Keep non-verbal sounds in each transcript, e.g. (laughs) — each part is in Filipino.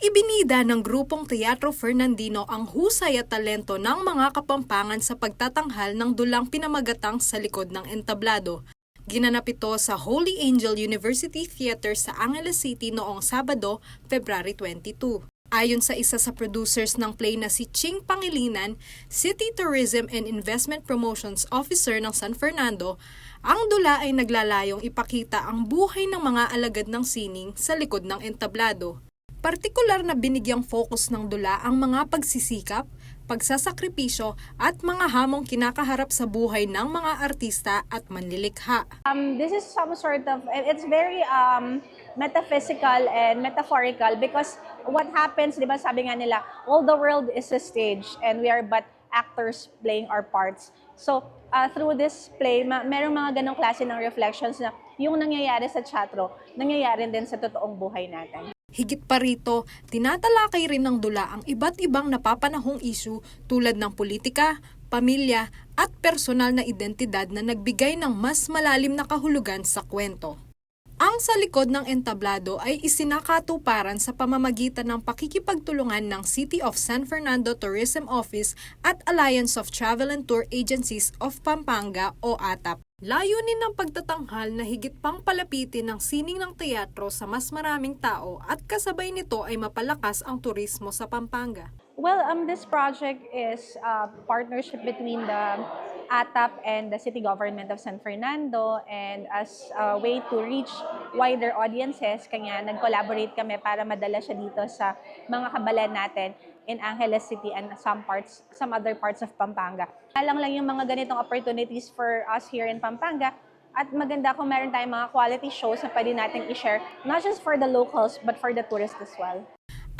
Ibinida ng grupong Teatro Fernandino ang husay at talento ng mga kapampangan sa pagtatanghal ng dulang pinamagatang sa likod ng entablado. Ginanap ito sa Holy Angel University Theater sa Angeles City noong Sabado, February 22. Ayon sa isa sa producers ng play na si Ching Pangilinan, City Tourism and Investment Promotions Officer ng San Fernando, ang dula ay naglalayong ipakita ang buhay ng mga alagad ng sining sa likod ng entablado. Partikular na binigyang focus ng dula ang mga pagsisikap, pagsasakripisyo at mga hamong kinakaharap sa buhay ng mga artista at manlilikha. Um, this is some sort of, it's very um, metaphysical and metaphorical because what happens, di ba sabi nga nila, all the world is a stage and we are but actors playing our parts. So, uh, through this play, ma- merong mga ganong klase ng reflections na yung nangyayari sa teatro, nangyayari din sa totoong buhay natin. Higit pa rito, tinatalakay rin ng dula ang iba't ibang napapanahong issue tulad ng politika, pamilya at personal na identidad na nagbigay ng mas malalim na kahulugan sa kwento. Ang sa likod ng entablado ay isinakatuparan sa pamamagitan ng pakikipagtulungan ng City of San Fernando Tourism Office at Alliance of Travel and Tour Agencies of Pampanga o ATAP. Layunin ng pagtatanghal na higit pang palapitin ng sining ng teatro sa mas maraming tao at kasabay nito ay mapalakas ang turismo sa Pampanga. Well, um, this project is a partnership between the ATAP and the City Government of San Fernando and as a way to reach wider audiences, kanya nag-collaborate kami para madala siya dito sa mga kabalan natin in Angeles City and some parts, some other parts of Pampanga. Alang lang yung mga ganitong opportunities for us here in Pampanga at maganda kung meron tayong mga quality shows na pwede natin i-share, not just for the locals, but for the tourists as well.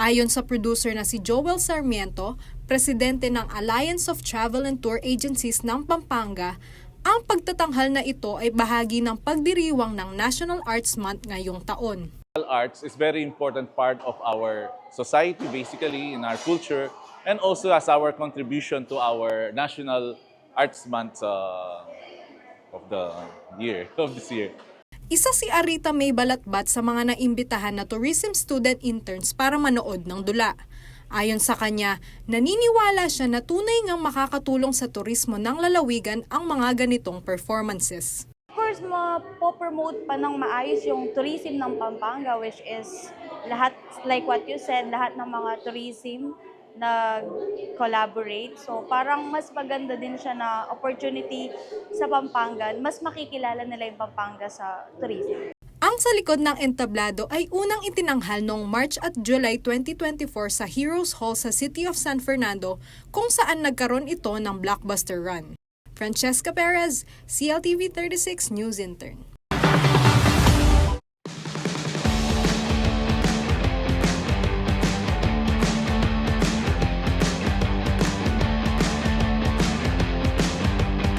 Ayon sa producer na si Joel Sarmiento, presidente ng Alliance of Travel and Tour Agencies ng Pampanga, ang pagtatanghal na ito ay bahagi ng pagdiriwang ng National Arts Month ngayong taon. arts is very important part of our society basically in our culture and also as our contribution to our national arts month uh, of the year (laughs) of this year Isa si Arita May Balatbat sa mga naimbitahan na tourism student interns para manood ng dula. Ayon sa kanya, naniniwala siya na tunay ngang makakatulong sa turismo ng lalawigan ang mga ganitong performances. Of course, mapopromote pa ng maayos yung tourism ng Pampanga, which is lahat, like what you said, lahat ng mga tourism nag-collaborate. So, parang mas maganda din siya na opportunity sa Pampanga. Mas makikilala nila yung Pampanga sa tourism. Ang sa likod ng entablado ay unang itinanghal noong March at July 2024 sa Heroes Hall sa City of San Fernando kung saan nagkaroon ito ng blockbuster run. Francesca Perez, CLTV 36 News Intern.